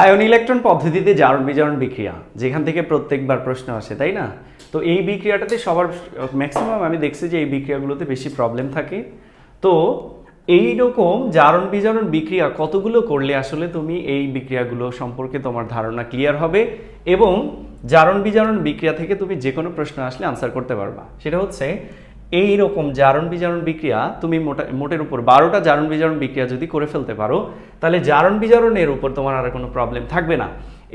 Ion electron পদ্ধতিতে জারণ বিজারণ বিক্রিয়া, যেখান থেকে প্রত্যেকবার প্রশ্ন আসে, তাই না? তো এই বিক্রিয়াটাতে সবার ম্যাক্সিমাম আমি দেখছি যে এই বিক্রিয়াগুলোতে বেশি প্রবলেম থাকে। তো এই রকম জারণ বিজারণ বিক্রিয়া কতগুলো করলে আসলে তুমি এই বিক্রিয়াগুলো সম্পর্কে তোমার ধারণা ক্লিয়ার হবে এবং জারণ বিজারণ বিক্রিয়া থেকে তুমি যে কোনো প্রশ্ন আসলে আনসার করতে পারবা? সেটা হচ্ছে এই রকম জারণ বিজারণ বিক্রিয়া তুমি মোটা, মোটের উপর বারোটা জারণ বিজারণ বিক্রিয়া যদি করে ফেলতে পারো, তাহলে জারণ বিজারণের উপর তোমার আর কোনো প্রবলেম থাকবে না।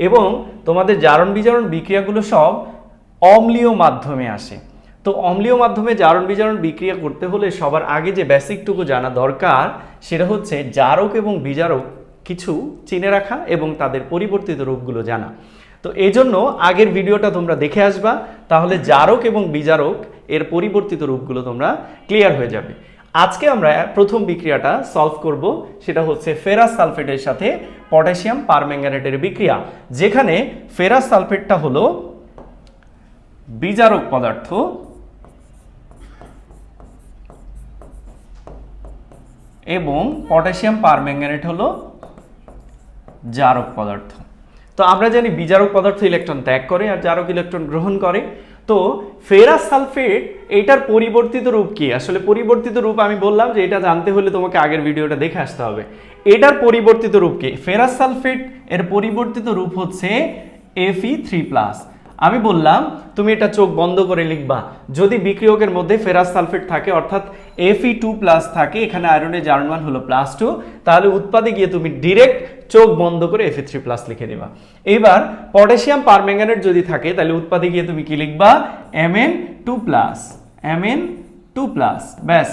এবং তোমাদের জারণ বিজারণ বিক্রিয়াগুলো সব অম্লীয় মাধ্যমে আসে। তো অম্লীয় মাধ্যমে জারণ বিজারণ বিক্রিয়া করতে হলে সবার আগে যে বেসিকটুকু জানা দরকার, সেটা হচ্ছে জারক এবং বিজারক কিছু চিনে রাখা এবং তাদের পরিবর্তিত রূপগুলো জানা। তো এই জন্য আগের ভিডিওটা তোমরা দেখে আসবা, তাহলে জারক এবং বিজারক এর পরিবর্তিত রূপগুলো তোমরা ক্লিয়ার হয়ে যাবে। আজকে আমরা প্রথম বিক্রিয়াটা সলভ করব, সেটা হচ্ছে ফেরাস সালফেটের সাথে পটাশিয়াম পারম্যাঙ্গানেটের বিক্রিয়া, যেখানে ফেরাস সালফেটটা হলো বিজারক পদার্থ এবং পটাশিয়াম পারম্যাঙ্গানেট হলো জারক পদার্থ। তো আমরা জানি বিজারক পদার্থ ইলেকট্রন ত্যাগ করে আর জারক ইলেকট্রন গ্রহণ করে। তো ফেরাস সালফেট এটার পরিবর্তিত রূপ কি? আসলে পরিবর্তিত রূপ আমি বললাম যে এটা জানতে হলে তোমাকে আগের ভিডিওটা দেখে আসতে হবে। এটার পরিবর্তিত রূপ কি? ফেরাস সালফেট এর পরিবর্তিত রূপ হচ্ছে এফই থ্রি প্লাস আমি বললাম, তুমি এটা চোখ বন্ধ করে লিখবা। যদি বিক্রিয়কের মধ্যে ফেরাস সালফেট থাকে, অর্থাৎ এফই টু প্লাস থাকে, এখানে আয়রনের জার্মান হলো প্লাস টু তাহলে উৎপাদে গিয়ে তুমি ডিরেক্ট চোখ বন্ধ করে এফি থ্রি প্লাস লিখে দেবা এবার পটাশিয়াম পারম্যাঙ্গানেট যদি থাকে, তাহলে উৎপাদে গিয়ে তুমি কি লিখবা? M N two plus M N two plus ব্যাস।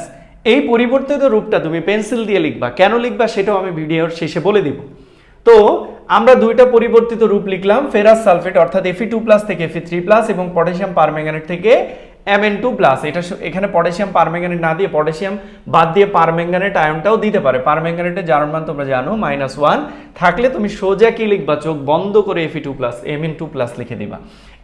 এই পরিবর্তিত রূপটা তুমি পেন্সিল দিয়ে লিখবা। কেন লিখবা সেটাও আমি ভিডিওর শেষে বলে দিব। তো আমরা দুইটা পরিবর্তিত রূপ লিখলাম ফেরাস সালফেট অর্থাৎ এফি টু প্লাস থেকে এফি থ্রি প্লাস এবং পটাশিয়াম পারম্যাঙ্গানেট থেকে এম এন টু প্লাস এটা এখানে পটাশিয়াম পারম্যাঙ্গানেট না দিয়ে পটাশিয়াম বাদ দিয়ে পারম্যাঙ্গানেট আয়নটাও দিতে পারে। পারম্যাঙ্গানেটের জারণ মান তোমরা জানো মাইনাস ওয়ান থাকলে তুমি সোজা কি লিখবা? চোখ বন্ধ করে F E two plus M N two plus লিখে দিবা।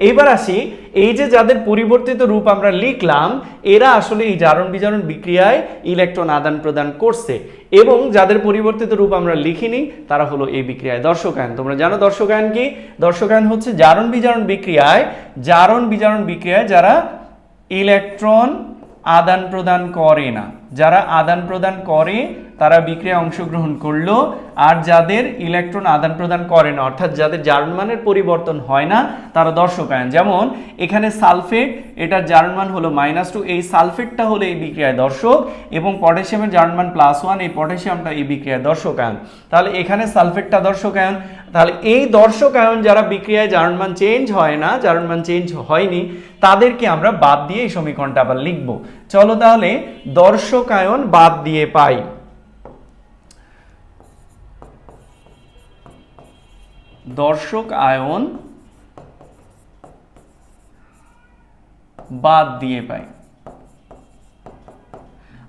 এইবার আসি, এই যে যাদের পরিবর্তিত রূপ আমরা লিখলাম, এরা আসলে এই জারণ বিজারণ বিক্রিয়ায় ইলেকট্রন আদান প্রদান করছে। এবং যাদের পরিবর্তিত রূপ আমরা লিখিনি, তারা হলো এই বিক্রিয়ায় দর্শকায়ন। তোমরা জানো দর্শকায়ন কি? দর্শকায়ন হচ্ছে জারণ বিজারণ বিক্রিয়ায়, জারণ বিজারণ বিক্রিয়ায় যারা ইলেকট্রন আদান প্রদান করে না। যারা আদান প্রদান করে তারা বিক্রিয়ায় অংশগ্রহণ করল, আর যাদের ইলেকট্রন আদান প্রদান করে না, অর্থাৎ যাদের জার্মানের পরিবর্তন হয় না, তারা দর্শকায়ন যেমন, এখানে সালফেট এটার জার্মান হলো মাইনাস টু এই সালফেটটা হলো এই বিক্রিয়ায় দর্শক, এবং পটাশিয়ামের জার্মান প্লাস ওয়ান এই পটাশিয়ামটা এই বিক্রিয়ায় দর্শকায়ন তাহলে এখানে সালফেটটা দর্শকায়ন তাহলে এই দর্শকায়ন যারা বিক্রিয়ায় জার্মান চেঞ্জ হয় না, জার্মান চেঞ্জ হয়নি, তাদেরকে আমরা বাদ দিয়ে এই সমীকরণটা আবার লিখব। চলো তাহলে দর্শকায়ন বাদ দিয়ে পাই। দর্শক আয়ন বাদ দিয়ে পাই।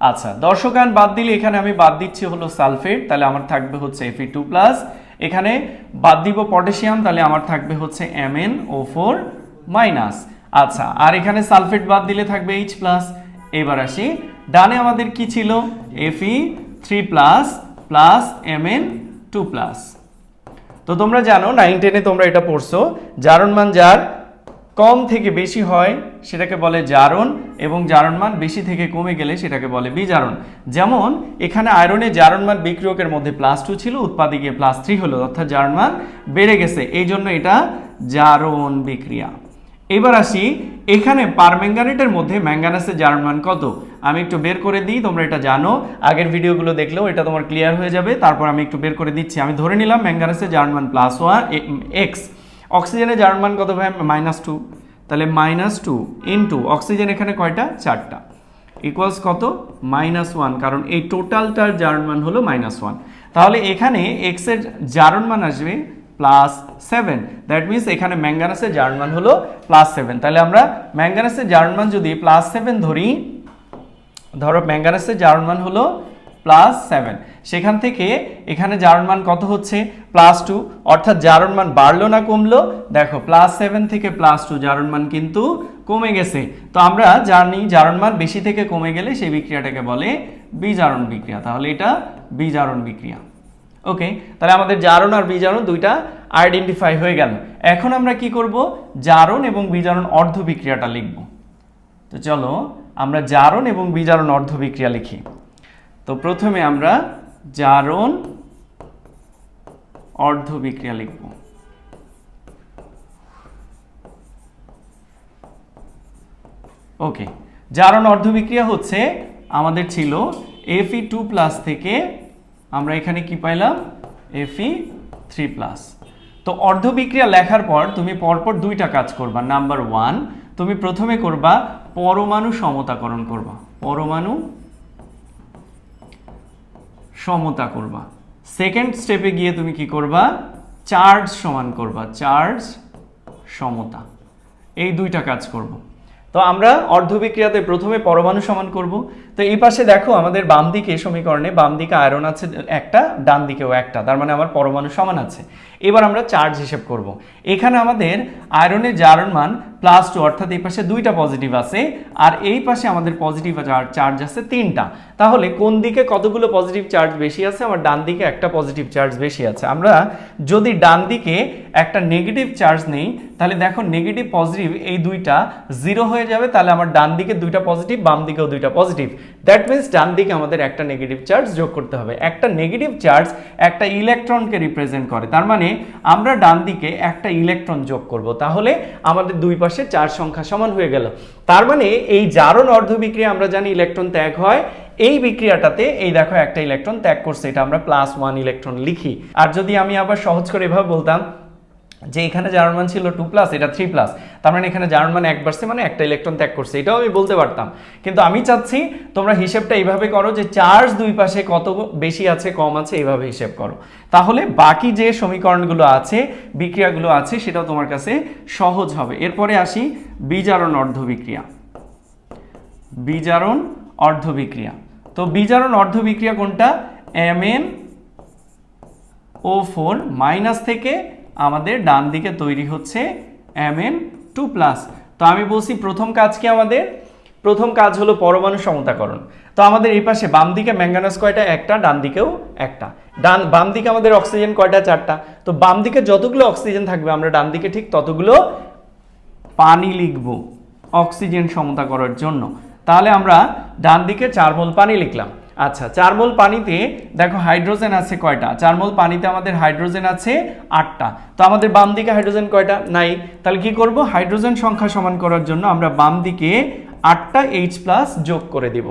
আচ্ছা দর্শক আয়ন বাদ দিলে এখানে আমি বাদ দিচ্ছি হলো সালফেট, তাহলে আমার থাকবে হচ্ছে এফি টু প্লাস এখানে বাদ দিব পটাশিয়াম, তাহলে আমার থাকবে হচ্ছে M N O four minus আচ্ছা আর এখানে সালফেট বাদ দিলে থাকবে এইচ প্লাস এবার আসি, ডানে আমাদের কি ছিল? F E three plus plus M N two plus তো তোমরা জানো নাইন টেনে তোমরা এটা পড়ছো। জারণ মান যার কম থেকে বেশি হয়, সেটাকে বলে জারণ, এবং জারণ মান বেশি থেকে কমে গেলে সেটাকে বলে বিজারণ। যেমন, এখানে আয়রনে জারণ মান বিক্রিয়কের মধ্যে প্লাস টু ছিল উৎপাদে প্লাস থ্রি হলো, অর্থাৎ জারণ মান বেড়ে গেছে। এই জন্য এটা জারণ বিক্রিয়া। এবার আসি, এখানে পারম্যাঙ্গানেটের মধ্যে ম্যাঙ্গানাসের জারণ মান কত? আমি একটু বের করে দিই, তোমরা এটা জানো। আগের ভিডিওগুলো দেখলেও এটা তোমার ক্লিয়ার হয়ে যাবে, তারপর আমি একটু বের করে দিচ্ছি। আমি ধরে নিলাম ম্যাঙ্গানাসের জারণ মান প্লাস ওয়ান এক্স অক্সিজেনের জারণ মান কত ভাই? মাইনাস টু তাহলে মাইনাস টু ইন্টু অক্সিজেন এখানে কয়টা? চারটা। ইকুয়ালস কত? মাইনাস ওয়ান কারণ এই টোটালটার জারণ মান হলো মাইনাস ওয়ান তাহলে এখানে এক্সের জারণ মান আসবে প্লাস সেভেন দ্যাট মিনস এখানে ম্যাঙ্গানাসের জারণ মান হলো প্লাস সেভেন তাহলে আমরা ম্যাঙ্গানাসের জারণ মান যদি প্লাস সেভেন ধরি, ধরো ম্যাঙ্গানাসের জারণ মান হলো প্লাস সেভেন সেখান থেকে এখানে জারণ মান কত হচ্ছে? প্লাস টু অর্থাৎ জারণ মান বাড়লো না কমলো? দেখো প্লাস সেভেন থেকে প্লাস টু জারণ মান কিন্তু কমে গেছে। তো আমরা জানি জারণ মান বেশি থেকে কমে গেলে সেই বিক্রিয়াটাকে বলে বিজারণ বিক্রিয়া। তাহলে এটা বিজারণ বিক্রিয়া। ওকে তাহলে আমাদের জারণ আর বিজারণ দুইটা আইডেন্টিফাই হয়ে গেল। এখন আমরা কি করব? জারণ এবং বিজারণ অর্ধ বিক্রিয়াটা লিখব। তো চলো, আমরা জারণ এবং বিজারণ অর্ধ বিক্রিয়া লিখি। তো প্রথমে আমরা জারণ অর্ধ বিক্রিয়া লিখব। ওকে জারণ অর্ধ বিক্রিয়া হচ্ছে, আমাদের ছিল এফই টু প্লাস থেকে আমরা এখানে কি পাইলাম? এফই থ্রি প্লাস তো অর্ধ বিক্রিয়া লেখার পর তুমি পরপর দুইটা কাজ করবা। নাম্বার ওয়ান তুমি প্রথমে করবা পরমাণু সমতাকরণ করবা। পরমাণু সমতা করবা। সেকেন্ড স্টেপে গিয়ে তুমি কি করবা? চার্জ সমান করবা। চার্জ সমতা। এই দুইটা কাজ করব। তো আমরা অর্ধবিক্রিয়াতে প্রথমে পরমাণু সমান করব। তো এই পাশে দেখো আমাদের বাম দিকে সমীকরণে, বাম দিকে আয়রন আছে, একটা, ডান দিকেও একটা, তার মানে আমার পরমাণু সমান আছে। এবার আমরা চার্জ হিসেব করব। এখানে আমাদের আয়রনের জারণ মান প্লাস টু অর্থাৎ এই পাশে দুইটা পজিটিভ আছে, আর এই পাশে আমাদের পজিটিভ চার্জ আছে তিনটা। তাহলে কোন দিকে কতগুলো পজিটিভ চার্জ বেশি আছে আমার ডান দিকে একটা পজিটিভ চার্জ বেশি আছে? আমরা যদি ডান দিকে একটা নেগেটিভ চার্জ নেই, তাহলে দেখো নেগেটিভ পজিটিভ এই দুইটা জিরো হয়ে যাবে, তাহলে আমার ডান দিকে দুইটা পজিটিভ বাম দিকেও দুইটা পজিটিভ দ্যাট মিনস ডান দিকে আমাদের একটা নেগেটিভ চার্জ যোগ করতে হবে। একটা নেগেটিভ চার্জ একটা ইলেকট্রনকে রিপ্রেজেন্ট করে। তার মানে আমরা ডান দিকে একটা ইলেকট্রন যোগ করব। তাহলে আমাদের দুই পাশে চার সংখ্যা সমান হয়ে গেল। তার মানে এই জারণ অর্ধ বিক্রিয়া আমরা জানি ইলেকট্রন ত্যাগ হয়। এই বিক্রিয়াটাতে এই দেখো একটা ইলেকট্রন ত্যাগ করছে। এটা আমরা প্লাস ওয়ান ইলেকট্রন লিখি। আর যদি আমি আবার সহজ করে এভাবে বলতাম যে এখানে জার্মান মান ছিল টু প্লাস এটা থ্রি প্লাস তার মানে এখানে জার্মান মান এক বাড়ছে মানে একটা ইলেকট্রন ত্যাগ করছে। এটাও আমি বলতে পারতাম। কিন্তু আমি চাচ্ছি, তোমরা হিসেবটা এইভাবে করো যে চার্জ দুই পাশে কত বেশি আছে, কম আছে এইভাবে হিসেব করো। তাহলে বাকি যে সমীকরণগুলো আছে, বিক্রিয়াগুলো আছে, সেটাও তোমার কাছে সহজ হবে। এরপরে আসি বিজারণ অর্ধ বিক্রিয়া বিজারণ অর্ধ বিক্রিয়া তো বিজারণ অর্ধ বিক্রিয়া কোনটা? M N O four minus থেকে আমাদের ডান দিকে তৈরি হচ্ছে এম এন টু প্লাস তো আমি বলছি প্রথম কাজ কি আমাদের? প্রথম কাজ হলো পরমাণু সমতাকরণ। তো আমাদের এই পাশে বাম দিকে ম্যাঙ্গানাস কয়টা? একটা, ডান দিকেও একটা। ডান, বাম দিকে আমাদের অক্সিজেন কয়টা? চারটা। তো বাম দিকে যতগুলো অক্সিজেন থাকবে, আমরা ডান দিকে ঠিক ততগুলো পানি লিখব অক্সিজেন সমতা করার জন্য। তাহলে আমরা ডান দিকে চার মোল পানি লিখলাম। আচ্ছা চার মোল পানিতে, দেখো হাইড্রোজেন আছে কয়টা? চার মোল পানিতে আমাদের হাইড্রোজেন আছে আটটা। তো আমাদের বাম দিকে হাইড্রোজেন কয়টা? নাই। তাহলে কি করব? হাইড্রোজেন সংখ্যা সমান করার জন্য আমরা বাম দিকে আটটা এইচ প্লাস যোগ করে দিব।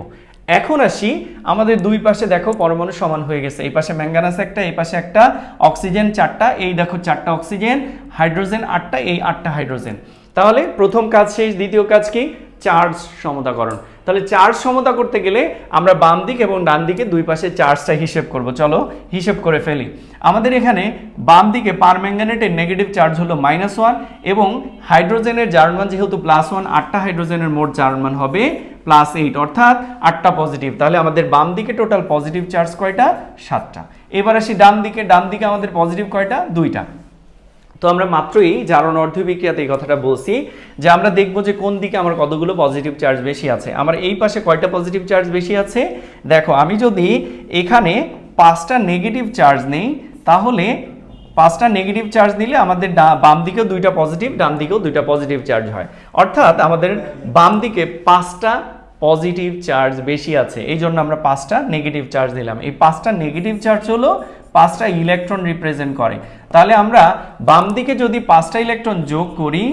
এখন আসি, আমাদের দুই পাশে দেখো পরমাণু সমান হয়ে গেছে। এই পাশে ম্যাঙ্গানাস একটা, এই পাশে একটা, অক্সিজেন চারটা, এই দেখো চারটা অক্সিজেন, হাইড্রোজেন আটটা, এই আটটা হাইড্রোজেন। তাহলে প্রথম কাজ শেষ, দ্বিতীয় কাজ কি? চার্জ সমতাকরণ। তাহলে চার্জ সমতা করতে গেলে আমরা বাম দিক এবং ডান দিকে দুই পাশে চার্জটা হিসেব করব। চলো হিসেব করে ফেলি। আমাদের এখানে বাম দিকে পারম্যাঙ্গানেটের নেগেটিভ চার্জ হলো মাইনাস ওয়ান এবং হাইড্রোজেনের জার্মান যেহেতু প্লাস ওয়ান আটটা হাইড্রোজেনের মোট জার্মান হবে প্লাস এইট অর্থাৎ আটটা পজিটিভ তাহলে আমাদের বাম দিকে টোটাল পজিটিভ চার্জ কয়টা? সাতটা। এবার আসি ডান দিকে ডান দিকে আমাদের পজিটিভ কয়টা? দুইটা। তো আমরা মাত্রই জারণ অর্ধ বিক্রিয়াতে এই কথাটা বলছি যে আমরা দেখব যে কোন দিকে আমার কতগুলো পজিটিভ চার্জ বেশি আছে। আমার এই পাশে কয়টা পজিটিভ চার্জ বেশি আছে? দেখো, আমি যদি এখানে পাঁচটা নেগেটিভ চার্জ নেই, তাহলে পাঁচটা নেগেটিভ চার্জ নিলে আমাদের বাম দিকেও দুইটা পজিটিভ ডান দিকেও দুইটা পজিটিভ চার্জ হয়। অর্থাৎ আমাদের বাম দিকে পাঁচটা পজিটিভ চার্জ বেশি আছে। এই জন্য আমরা পাঁচটা নেগেটিভ চার্জ দিলাম এই পাঁচটা নেগেটিভ চার্জ হলো পাঁচটা ইলেকট্রন রিপ্রেজেন্ট করে। তাহলে আমরা বাম দিকে যদি পাঁচটা ইলেকট্রন যোগ করি,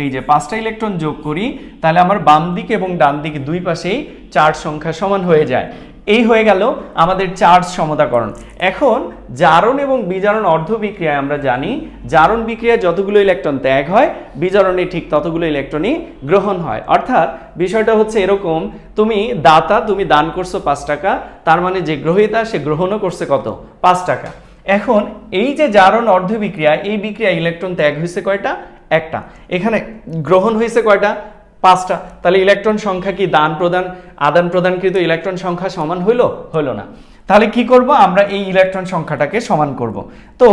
এই যে পাঁচটা ইলেকট্রন যোগ করি, তাহলে আমার বাম দিক এবং ডান দিকে দুই পাশেই চার সংখ্যা সমান হয়ে যায়। এই হয়ে গেল আমাদের চার্জ সমতাকরণ। এখন জারণ এবং বিজারণ অর্ধ বিক্রিয়ায় আমরা জানি, জারণ বিক্রিয়ায় যতগুলো ইলেকট্রন ত্যাগ হয়, বিজারণে ঠিক ততগুলো ইলেকট্রনই গ্রহণ হয়। অর্থাৎ বিষয়টা হচ্ছে এরকম, তুমি দাতা, তুমি দান করছ পাঁচ টাকা, তার মানে যে গ্রহীতা, সে গ্রহণও করছে কত? পাঁচ টাকা। এখন এই যে জারণ অর্ধ বিক্রিয়া এই বিক্রিয়া ইলেকট্রন ত্যাগ হয়েছে কয়টা? একটা। এখানে গ্রহণ হয়েছে কয়টা? পাঁচটা। তাহলে ইলেকট্রন সংখ্যা কি? দান প্রদান, আদান প্রদানকৃত ইলেকট্রন সংখ্যা সমান হইল? হলো না। তাহলে কি করব? আমরা এই ইলেকট্রন সংখ্যাটাকে সমান করব। তো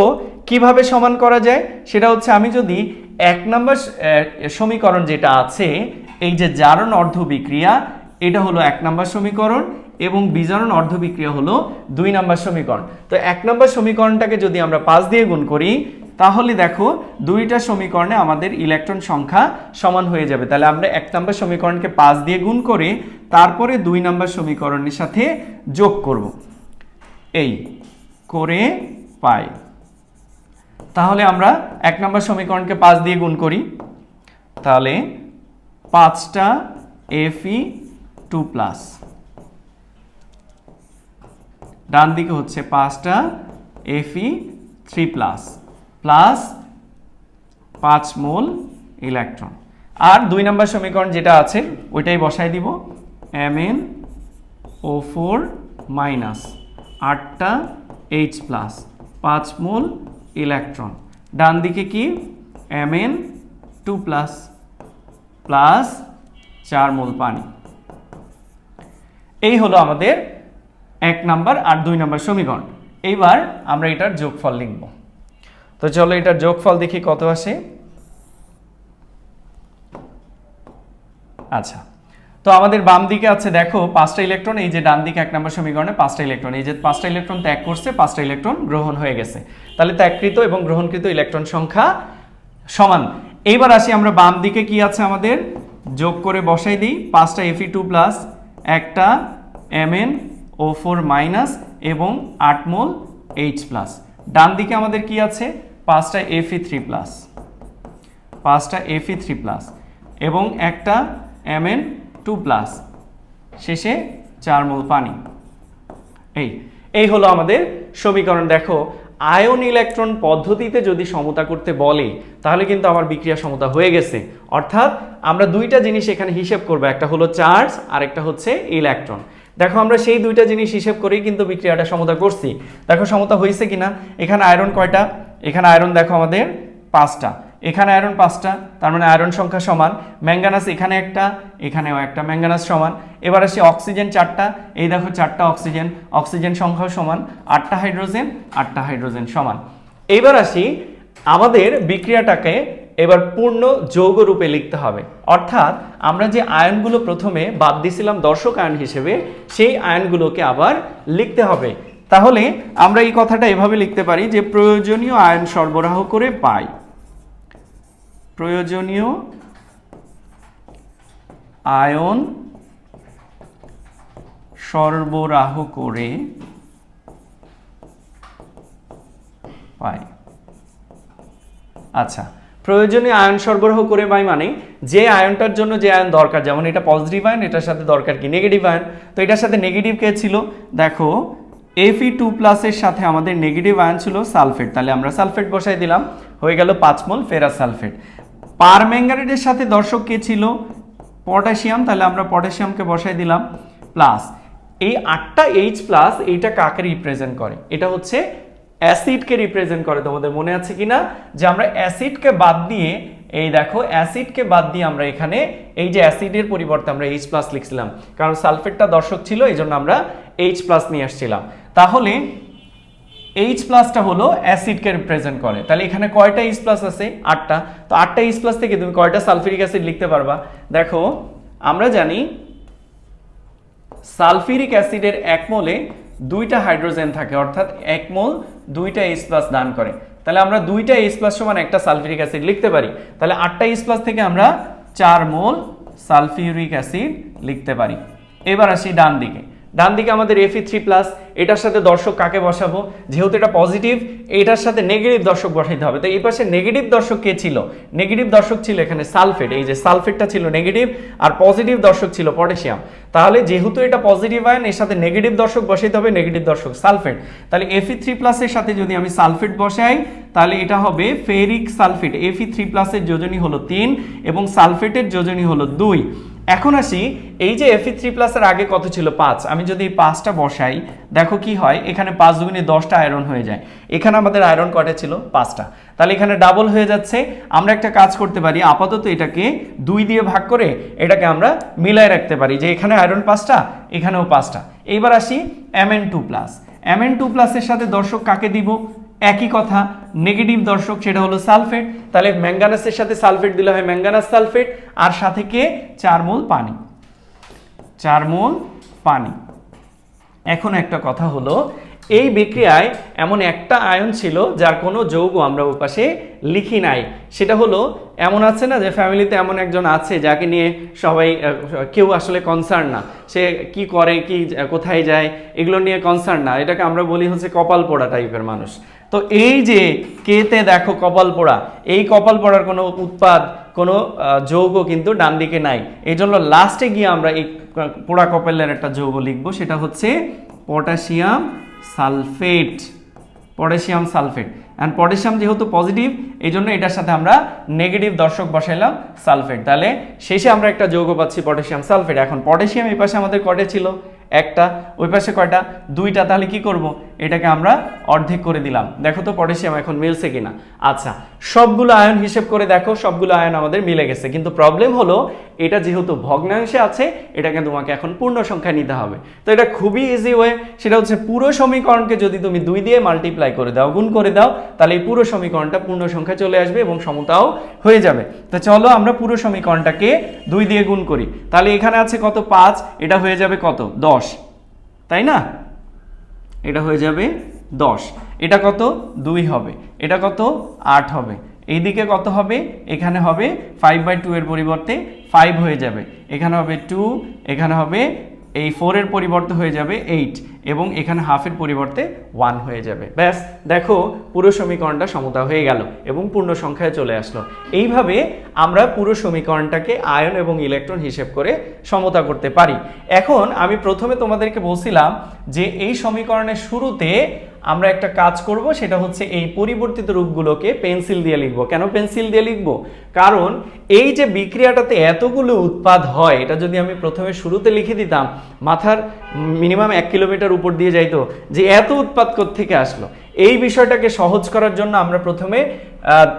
কীভাবে সমান করা যায়? সেটা হচ্ছে আমি যদি এক নম্বর সমীকরণ যেটা আছে, এই যে জারণ অর্ধ বিক্রিয়া এটা হলো এক নম্বর সমীকরণ এবং বিজারণ অর্ধ বিক্রিয়া হলো দুই নম্বর সমীকরণ। তো এক নম্বর সমীকরণটাকে যদি আমরা পাঁচ দিয়ে গুণ করি তাহলে দেখো, দুইটা সমীকরণে আমাদের ইলেকট্রন সংখ্যা সমান হয়ে যাবে। তাহলে আমরা এক নম্বর সমীকরণকে পাঁচ দিয়ে গুণ করে তারপরে দুই নম্বর সমীকরণের সাথে যোগ করব। এই করে পাই। তাহলে আমরা এক নম্বর সমীকরণকে পাঁচ দিয়ে গুণ করি। তাহলে পাঁচটা এফই টু প্লাস ডান দিকে হচ্ছে পাঁচটা F E three plus plus পাঁচ মোল ইলেকট্রন। আর দুই নম্বর সমীকরণ যেটা আছে, ওইটাই বসাই দিব। M N O four minus আটটা এইচ প্লাস পাঁচ মোল ইলেকট্রন। ডান দিকে কি? M N two plus plus চার মোল পানি। এই হলো আমাদের এক নাম্বার আর দুই নাম্বার সমীকরণ। এইবার আমরা এটার যোগফল লিখব। তো চলো এটার যোগফল দেখি কত আসে? আচ্ছা তো আমাদের বাম দিকে আছে, দেখো, পাঁচটা ইলেকট্রন, এই যে ডান দিকে এক নম্বর সমীকরণে পাঁচটা ইলেকট্রন, এই যে পাঁচটা ইলেকট্রন ত্যাগ করছে, পাঁচটা ইলেকট্রন গ্রহণ হয়ে গেছে। তাহলে ত্যাগকৃত এবং গ্রহণকৃত ইলেকট্রন সংখ্যা সমান। এইবার আসি আমরা বাম দিকে কি আছে আমাদের? যোগ করে বসাই দিই, পাঁচটা এফি টু প্লাস একটা M N O four minus এবং আট মোল এইচ প্লাস ডান দিকে আমাদের কি আছে? পাঁচটা এফি থ্রি প্লাস পাঁচটা এফি থ্রি প্লাস এবং একটা এম এন টু প্লাস শেষে চার মোল পানি। এই এই হলো আমাদের সমীকরণ। দেখো, আয়ন ইলেকট্রন পদ্ধতিতে যদি সমতা করতে বলে, তাহলে কিন্তু আমার বিক্রিয়া সমতা হয়ে গেছে। অর্থাৎ আমরা দুইটা জিনিস এখানে হিসেব করব। একটা হলো চার্জ আর একটা হচ্ছে ইলেকট্রন। দেখো, আমরা সেই দুইটা জিনিস হিসেব করেই কিন্তু বিক্রিয়াটা সমতা করছি। দেখো, সমতা হয়েছে কিনা? এখানে আয়রন কয়টা? এখানে আয়রন দেখো আমাদের পাঁচটা। এখানে আয়রন পাঁচটা, তার মানে আয়রন সংখ্যা সমান। ম্যাঙ্গানাস এখানে একটা, এখানেও একটা ম্যাঙ্গানাস সমান। এবার আসি অক্সিজেন চারটা। এই দেখো, চারটা অক্সিজেন। অক্সিজেন সংখ্যাও সমান। আটটা হাইড্রোজেন আটটা হাইড্রোজেন সমান। এইবার আসি আমাদের বিক্রিয়াটাকে এবার পূর্ণ যৌগ রূপে লিখতে হবে। অর্থাৎ আমরা যে আয়নগুলো প্রথমে বাদ দিছিলাম দর্শক আয়ন হিসেবে, সেই আয়নগুলোকে আবার লিখতে হবে। তাহলে আমরা এই কথাটা এভাবে লিখতে পারি যে প্রয়োজনীয় আয়ন সরবরাহ করে পাই। প্রয়োজনীয় আয়ন সরবরাহ করে পাই। আচ্ছা প্রয়োজনীয় আয়ন সরবরাহ করে পাই মানে যে আয়নটার জন্য যে আয়ন দরকার, যেমন এটা পজিটিভ আয়ন, এটার সাথে দরকার কি? Negative ion. তো এটার সাথে নেগেটিভ কে ছিল? দেখো এফি টু প্লাসের সাথে আমাদের নেগেটিভ আয়ন ছিল সালফেট। তাহলে আমরা সালফেট বসাই দিলাম, হয়ে গেল পাঁচ মোল ফেরাস সালফেট। পারম্যাঙ্গানেটের সাথে দর্শক কে ছিল? পটাশিয়াম। তাহলে আমরা পটাশিয়ামকে বসাই দিলাম প্লাস এই আটটা এইচ প্লাস এইটা কাকে রিপ্রেজেন্ট করে? এটা হচ্ছে অ্যাসিডকে রিপ্রেজেন্ট করে, তোমাদের মনে আছে কিনা? যে আমরা অ্যাসিডকে বাদ দিয়ে, এই দেখো, অ্যাসিডকে বাদ দিয়ে আমরা এখানে, এই যে অ্যাসিডের পরিবর্তে আমরা এইচ প্লাস লিখছিলাম। কারণ সালফেটটা দর্শক ছিল এই জন্য আমরা এইচ প্লাস নিয়ে আসছিলাম। তাহলে এইচ প্লাসটা হলো অ্যাসিডকে রিপ্রেজেন্ট করে। তাহলে এখানে কয়টা এইচ প্লাস আছে? আটটা। তো আটটা এইচ প্লাস থেকে তুমি কয়টা সালফিউরিক অ্যাসিড লিখতে পারবা? দেখো, আমরা জানি সালফিউরিক অ্যাসিডের এক মোলে দুইটা হাইড্রোজেন থাকে, অর্থাৎ এক মোল দুইটা এইচ প্লাস দান করে। তাহলে আমরা দুইটা এইচ প্লাস সমান একটা সালফিউরিক অ্যাসিড লিখতে পারি। তাহলে আটটা এইচ প্লাস থেকে আমরা চার মোল সালফিউরিক অ্যাসিড লিখতে পারি। এবার আসি ডান দিকে ডান দিকে আমাদের এফি থ্রি প্লাস এটার সাথে দর্শক কাকে বসাবো? যেহেতু এটা পজিটিভ এটার সাথে নেগেটিভ দর্শক বসাইতে হবে। তো এই পাশে নেগেটিভ দর্শক কে ছিল? নেগেটিভ দর্শক ছিল এখানে সালফেট। এই যে সালফেটটা ছিল নেগেটিভ আর পজিটিভ দর্শক ছিল পটাশিয়াম। তাহলে যেহেতু এটা পজিটিভ আয়ন, এর সাথে নেগেটিভ দর্শক বসাইতে হবে নেগেটিভ দর্শক সালফেট। তাহলে এফি থ্রি প্লাসের সাথে যদি আমি সালফেট বসাই, তাহলে এটা হবে ফেরিক সালফেট। এফি থ্রি প্লাসের যোজনী হলো তিন এবং সালফেটের যোজনী হলো দুই। এখন আসি, এই যে এফি থ্রি প্লাসের আগে কত ছিল পাঁচ? আমি যদি এই পাঁচটা বসাই, দেখো কি হয়, এখানে পাঁচ দুগুণে দশটা আয়রন হয়ে যায়। এখানে আমাদের আয়রন কটা ছিল? পাঁচটা। তাহলে এখানে ডাবল হয়ে যাচ্ছে। আমরা একটা কাজ করতে পারি, আপাতত এটাকে দুই দিয়ে ভাগ করে এটাকে আমরা মিলায় রাখতে পারি। যে এখানে আয়রন পাঁচটা, এখানেও পাঁচটা। এইবার আসি M N two plus M N two প্লাসের সাথে দর্শক কাকে দিব? একই কথা নেগেটিভ দর্শক সেটা হলো সালফেট। তাহলে ম্যাঙ্গানাসের সাথে সালফেট দিলে হয় ম্যাঙ্গানাস সালফেট, আর সাথে কে? চার মোল পানি। চার মোল পানি। এখন একটা কথা হলো, এই বিক্রিয়ায় এমন একটা আয়ন ছিল যার কোনো যৌগ আমরা ওপাশে লিখি নাই। সেটা হলো, এমন আছে না যে ফ্যামিলিতে এমন একজন আছে যাকে নিয়ে সবাই কেউ আসলে কনসার্ন না। সে কি করে, কি, কোথায় যায়, এগুলো নিয়ে কনসার্ন না। এটাকে আমরা বলি হচ্ছে কপাল পোড়া টাইপের মানুষ। তো এই যে কেতে দেখো কপাল পোড়া, এই কপাল পোড়ার কোনো উৎপাদ, কোনো যৌগ কিন্তু ডান দিকে নাই। এই জন্য লাস্টে গিয়ে আমরা এই পোড়া কপালের একটা যৌগ লিখব, সেটা হচ্ছে potassium sulphate. Potassium sulphate. And potassium যেহেতু পজিটিভ এই জন্য এটার সাথে আমরা নেগেটিভ দর্শক বসাইলাম সালফেট। তাহলে শেষে আমরা একটা যৌগ পাচ্ছি পটাশিয়াম সালফেট। এখন পটাশিয়াম এই পাশে আমাদের কটে ছিল? একটা। ওই পাশে কয়টা? দুইটা। তাহলে কি করব? এটাকে আমরা অর্ধেক করে দিলাম। দেখো তো পটাশিয়াম এখন মিলছে কিনা। আচ্ছা সবগুলো আয়ন হিসেব করে দেখো, সবগুলো আয়ন আমাদের মিলে গেছে। কিন্তু প্রবলেম হলো, এটা যেহেতু ভগ্নাংশে আছে, এটাকে তোমাকে এখন পূর্ণ সংখ্যা নিতে হবে। তো এটা খুবই ইজি ওয়ে সেটা হচ্ছে পুরো সমীকরণকে যদি তুমি দুই দিয়ে মাল্টিপ্লাই করে দাও, গুণ করে দাও, তাহলে এই পুরো সমীকরণটা পূর্ণ সংখ্যা চলে আসবে এবং সমতাও হয়ে যাবে। তো চলো আমরা পুরো সমীকরণটাকে দুই দিয়ে গুণ করি। তাহলে এখানে আছে কত? পাঁচ, এটা হয়ে যাবে কত? দশ। তাই না? এটা হয়ে যাবে দশ। এটা কত? দুই হবে। এটা কত? আট হবে। এইদিকে কত হবে? এখানে হবে ফাইভ বাই টু এর পরিবর্তে ফাইভ হয়ে যাবে। এখানে হবে টু এখানে হবে এই ফোরের পরিবর্তে হয়ে যাবে এইট এবং এখানে হাফের পরিবর্তে ওয়ান হয়ে যাবে। ব্যাস, দেখো পুরো সমীকরণটা সমতা হয়ে গেল এবং পূর্ণ সংখ্যায় চলে আসলো। এইভাবে আমরা পুরো সমীকরণটাকে আয়ন এবং ইলেকট্রন হিসেব করে সমতা করতে পারি। এখন আমি প্রথমে তোমাদেরকে বলছিলাম যে এই সমীকরণের শুরুতে আমরা একটা কাজ করব, সেটা হচ্ছে এই পরিবর্তিত রূপগুলোকে পেন্সিল দিয়ে লিখব। কেন পেন্সিল দিয়ে লিখব? কারণ এই যে বিক্রিয়াটাতে এতগুলো উৎপাদ হয়, এটা যদি আমি প্রথমে শুরুতে লিখে দিতাম, মাথার মিনিমাম এক কিলোমিটার উপর দিয়ে যাইতো, যে এত উৎপাদ থেকে আসলো? এই বিষয়টাকে সহজ করার জন্য আমরা প্রথমে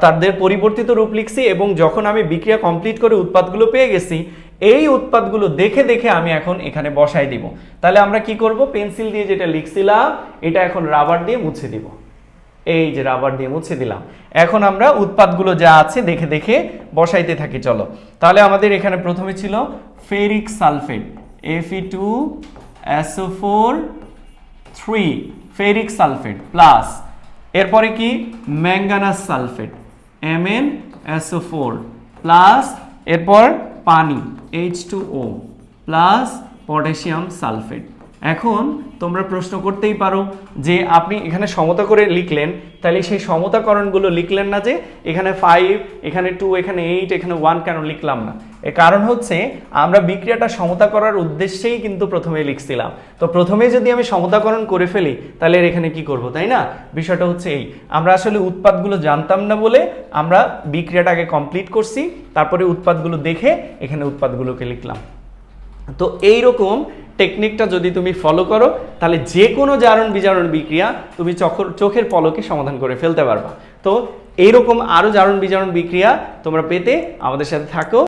তাদের পরিবর্তিত রূপ লিখছি এবং যখন আমি বিক্রিয়া কমপ্লিট করে উৎপাদগুলো পেয়ে গেছি এই উৎপাদগুলো দেখে দেখে আমি এখন এখানে বসাই দিব। তাহলে আমরা কি করব? পেন্সিল দিয়ে যেটা লিখছিলাম, এটা এখন রাবার দিয়ে মুছে দিব। এই যে রাবার দিয়ে মুছে দিলাম। এখন আমরা উৎপাদগুলো যা আছে দেখে দেখে বসাইতে থাকি, চলো। তাহলে আমাদের এখানে প্রথমে ছিল ferric sulphate F E two S O four three ferric sulphate plus এরপরে কি? Manganous sulphate M N S O four plus এরপর পানি H two O plus potassium sulphate এখন তোমরা প্রশ্ন করতেই পারো যে আপনি এখানে সমতা করে লিখলেন, তাহলে সেই সমতাকরণগুলো লিখলেন না যে এখানে ফাইভ এখানে টু এখানে এইট এখানে ওয়ান কেন লিখলাম না? এর কারণ হচ্ছে আমরা বিক্রিয়াটা সমতা করার উদ্দেশ্যেই কিন্তু প্রথমে লিখছিলাম। তো প্রথমে যদি আমি সমতাকরণ করে ফেলি, তাহলে এখানে কি করব, তাই না? বিষয়টা হচ্ছে এই। আমরা আসলে উৎপাদগুলো জানতাম না বলে আমরা বিক্রিয়াটাকে কমপ্লিট করছি, তারপরে উৎপাদগুলো দেখে এখানে উৎপাদগুলোকে লিখলাম। তো এই রকম টেকনিকটা যদি তুমি ফলো করো, তাহলে যে কোনো জারণ বিজারণ বিক্রিয়া তুমি চোখর, চোখের পলকে সমাধান করে ফেলতে পারবা। তো এইরকম আরও জারণ বিজারণ বিক্রিয়া তোমরা পেতে আমাদের সাথে থাকো।